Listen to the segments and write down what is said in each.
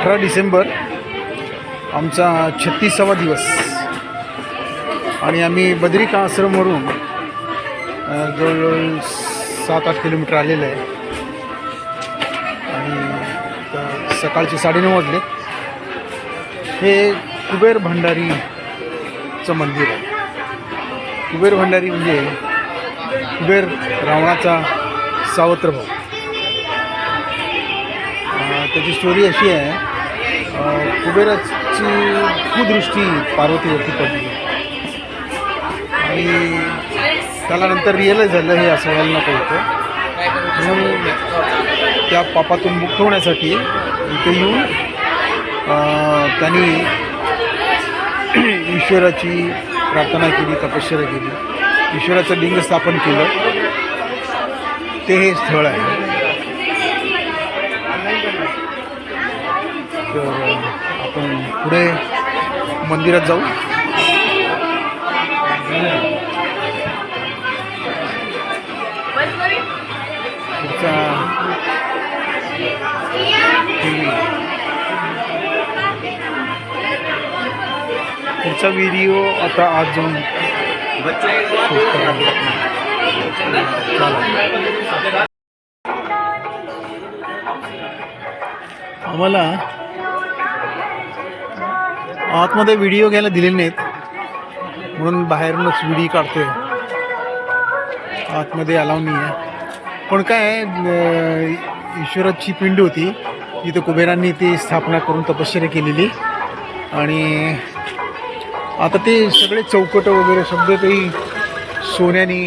अठरा डिसेंबर आमचा छत्तीसावा दिवस. आणि आम्ही बद्रिका आश्रमवरून जवळजवळ सात आठ किलोमीटर आलेलं आहे. आणि सकाळचे साडेनऊ वाजले. हे कुबेर भंडारीचं मंदिर आहे. कुबेर भंडारी म्हणजे कुबेर रावणाचा सावत्र भाऊ. त्याची स्टोरी अशी आहे कुबेराची कुदृष्टी पार्वतीवरती पडली. आणि त्याला नंतर रिअलाईज झालं हे असं व्हायला नको होतं. म्हणून त्या पापातून मुक्त होण्यासाठी इथे येऊन त्यांनी ईश्वराची प्रार्थना केली तपश्चर्या केली. ईश्वराचं लिंग स्थापन केलं. ते हे स्थळ आहे. तर पुढे मंदिरात जाऊ. पुढचा पुढचा व्हिडिओ आता आज जाऊन आम्हाला आतमध्ये व्हिडिओ घ्यायला दिलेले नाहीत. म्हणून बाहेरूनच व्हिडिओ काढतोय. आतमध्ये अलाव नाही आहे पण काय ईश्वराची पिंड होती. तिथं कुबेरांनी ती स्थापना करून तपश्चर्या केलेली. आणि आता ते सगळे चौकट वगैरे सगळं काही सोन्याने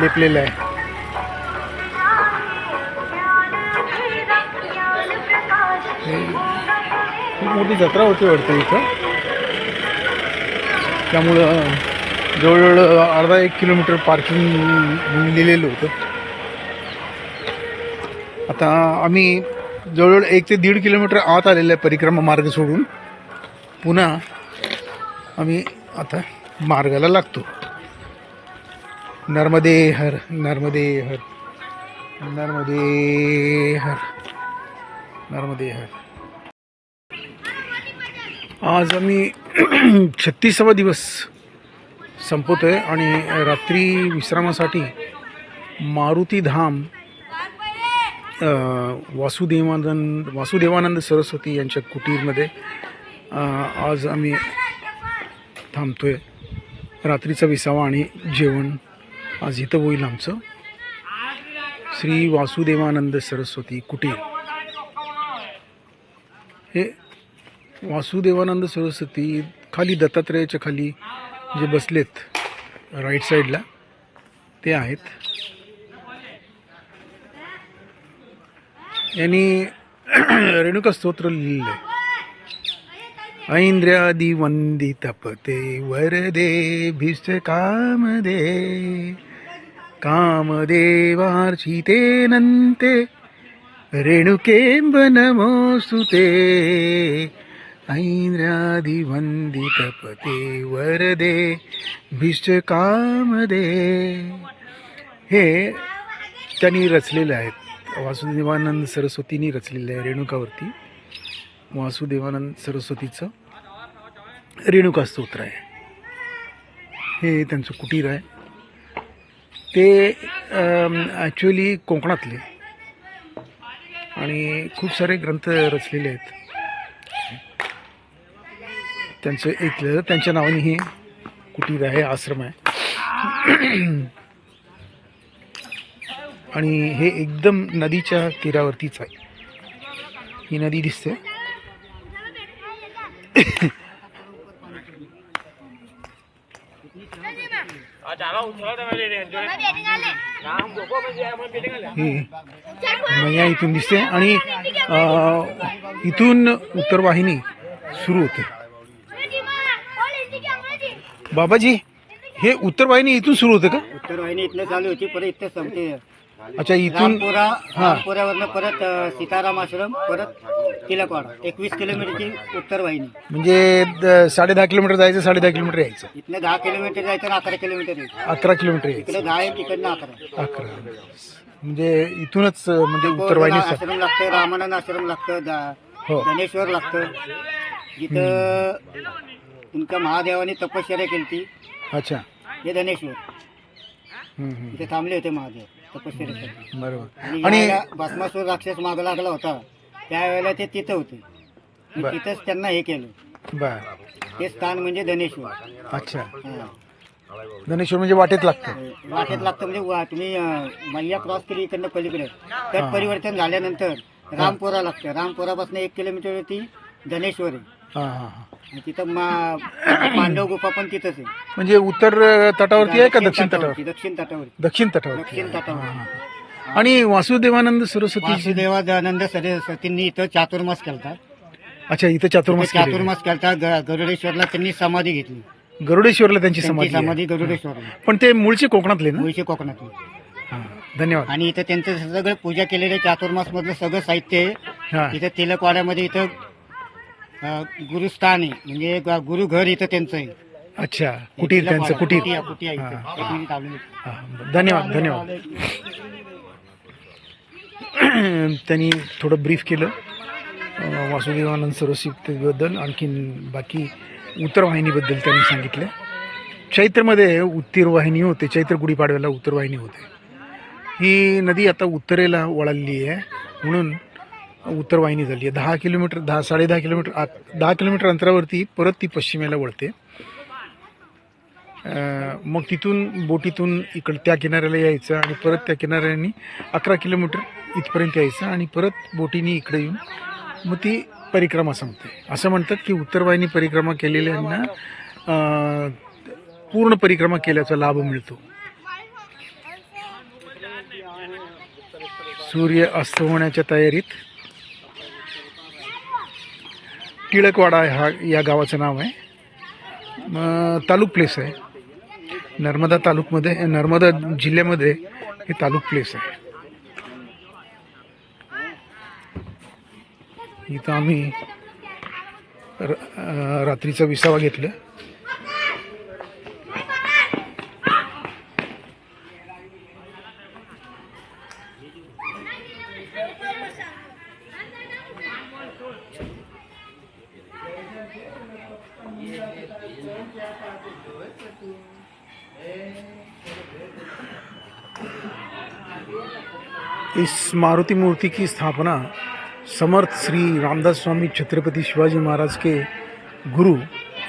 लेपलेलं आहे. खूप मोठी जत्रा होती वाटतं इथं. त्यामुळं जवळजवळ अर्धा एक किलोमीटर पार्किंग म्हणून लिहिलेलं होतं. आता आम्ही जवळजवळ एक ते दीड किलोमीटर आत आलेलं आहे परिक्रमा मार्ग सोडून. पुन्हा आम्ही आता मार्गाला लागतो. नर्मदे हर नर्मदे हर नर्मदे हर नर्मदे हर. आज आम्ही छत्तीसावा दिवस संपवतो आहे आणि रात्री विश्रामासाठी मारुती धाम वासुदेवानंद वासुदेवानंद सरस्वती यांच्या कुटीरमध्ये आज आम्ही थांबतो आहे रात्रीचा विसावा आणि जेवण आज इथं होईल आमचं. श्री वासुदेवानंद सरस्वती कुटीर. हे वासुदेवानंद सरस्वती खाली दत्तात्रेयाच्या खाली जे बसलेत राईट साईडला ते आहेत. यांनी रेणुका स्तोत्र लिहिलं आहे ऐंद्र्यादी वंदितपते वरदे भिष्ट कामदे कामदेवार्चिते नन्ते रेणुकेम्ब नमोस्तुते. ऐंद्राधिवंदितपते वरदे भिष्ट कामदे। हे त्यांनी रचलेलं आहेत. वासुदेवानंद सरस्वतींनी रचलेलं आहे रेणुकावरती. वासुदेवानंद सरस्वतीचं रेणुका स्तोत्र आहे. हे त्यांचं कुटीर आहे. ते ॲक्च्युली कोकणातले. आणि खूप सारे ग्रंथ रचलेले आहेत. त्यांचं एक त्यांच्या नावाने हे कुटीर आहे आश्रम आहे. आणि हे एकदम नदीच्या तीरावरतीच आहे. ही नदी दिसते. ही मैया इथून दिसते आणि इथून उत्तर वाहिनी सुरू होते. बाबाजी हे उत्तर वाहिनी इथून सुरू होते का? उत्तर वाहिनी इथनं चालू होती परत इथं संपते. अच्छा इथून रामपुरा हा. रामपुऱ्यावरनं परत अ, सीताराम आश्रम परत तिलकवाडा एकवीस किलोमीटरची उत्तर वाहिनी म्हणजे द- साडे दहा किलोमीटर जायचं साडे दहा किलोमीटर यायचं. इथनं दहा किलोमीटर जायचं आणि अकरा किलोमीटर यायचं. अकरा किलोमीटर यायचं. इकडे दहा आहे तिकडनं अकरा. अकरा. म्हणजे इथूनच अं, म्हणजे उत्तर वाहिनी आश्रम लागतं रामानंद आश्रम लागतं दा- हो. धनेश्वर लागतं. जिथं तुमच्या महादेवाने तपश्चर्या केली ती अच्छा. हे धनेश्वर हम्म, हम्म. इथे थांबले होते महादेव तपश्चर्यासाठी बरोबर. आणि भस्मासूर राक्षस माग लागला होता. त्यावेळेला ते तिथं होते. आणि बर. तिथंच त्यांना हे केलं. बर. ते स्थान म्हणजे धनेश्वर अच्छा. हा. धनेश्वर म्हणजे वाटेत लागतं. वाटेत लागतं म्हणजे वा- तुम्ही अं, मैया क्रॉस केली इकडनं पलीकडे. तर परिवर्तन झाल्यानंतर रामपोरा लागतं. रामपोरापासून एक किलोमीटरवरती धनेश्वर आहे. हां हां हां. आणि तिथं मा पांडव गुफा पण तिथंच आहे. म्हणजे उत्तर तटावरती आहे का दक्षिण तटावर? दक्षिण तटावरती. दक्षिण तटावरती. दक्षिण तटावर हां, हां. आणि वासुदेवानंद सरस्वती वासुदेवानंद सरस्वतींनी इथं चातुर्मास केलता. अच्छा इथं चातुर्मास केलेलं आहे. चातुर्मास केलता. ग- गरुडेश्वरला त्यांनी समाधी घेतली. गरुडेश्वरला त्यांची त्यांची समाधी आहे. समाधी गरुडेश्वरला. पण ते मूळचे कोकणातले ना? मुळशी कोकणातली. हां. धन्यवाद. आणि इथं त्यांचं सगळं पूजा केलेलं चातुर्मास मधलं सगळं साहित्य आहे. हां. इथं तिलकवाड्यामध्ये इथं गुरुस्थान आहे. म्हणजे ग- गुरुघर इथं त्यांचं आहे. अच्छा. कुटीर त्यांचं. कुटीर कुटी आहे, कुटी आहे इथं. हां, एक मिनिट आवडून हां. धन्यवाद धन्यवाद. त्यांनी थोडं ब्रीफ केलं. अं, वासुदेवानंद सरस्वतीबद्दल आणखीन बाकी उत्तरवाहिनीबद्दल त्यांनी सांगितलं. चैत्रमध्ये उत्तरवाहिनी होते. चैत्र गुढीपाडव्याला उत्तरवाहिनी होते. ही नदी आता उत्तरेला वळालेली आहे. म्हणून उत्तरवाहिनी झाली आहे. दहा किलोमीटर दहा साडे दहा किलोमीटर आत दहा किलोमीटर अंतरावरती परत ती पश्चिमेला वळते. मग तिथून बोटीतून इकडं त्या किनाऱ्याला यायचं आणि परत त्या किनाऱ्यानी अकरा किलोमीटर इथपर्यंत यायचं आणि परत बोटीने इकडे येऊन मग ती परिक्रमा संपते. असं म्हणतात की उत्तरवाहिनी परिक्रमा केलेल्यांना पूर्ण परिक्रमा केल्याचा लाभ मिळतो. सूर्य अस्त होण्याच्या तयारीत टिळकवाडा हा या गावाचं नाव आहे. तालुक प्लेस आहे. नर्मदा तालुकमध्ये नर्मदा जिल्ह्यामध्ये हे तालुक प्लेस आहे. इथं आम्ही र- रात्रीचा विसावा घेतला. इस मारुति मूर्ति की स्थापना समर्थ श्री रामदास स्वामी छत्रपति शिवाजी महाराज के गुरु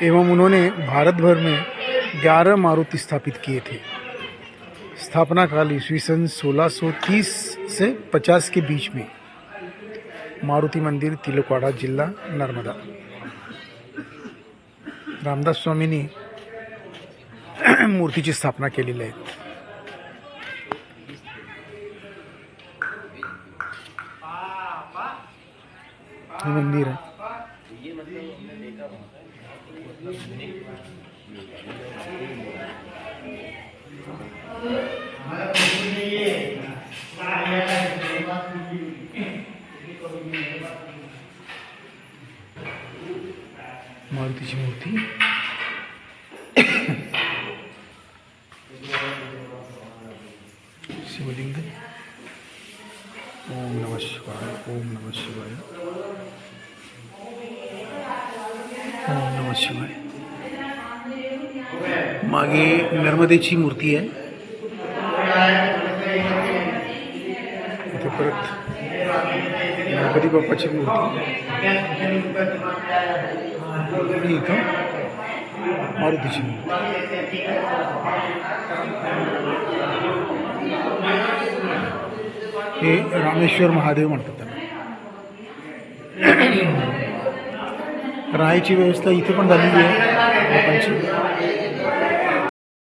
एवं उन्होंने भारत भर में 11 मारुति स्थापित किए थे। स्थापना काल ईस्वी सन 1630 से 50 के बीच में। मारुति मंदिर तिलकवाड़ा जिल्हा नर्मदा। रामदास स्वामींनी मूर्तीची स्थापना केलेली आहे हे मंदिर आहे. मारुतीची मूर्ती. शिवाय। मागे नर्मदेची मूर्ती आहे. इथे परत गणपती बाप्पाची मूर्ती. इथं मारुतीची मूर्ती. हे रामेश्वर महादेव म्हणतात राहायची व्यवस्था इथे पण झालेली आहे. लोकांची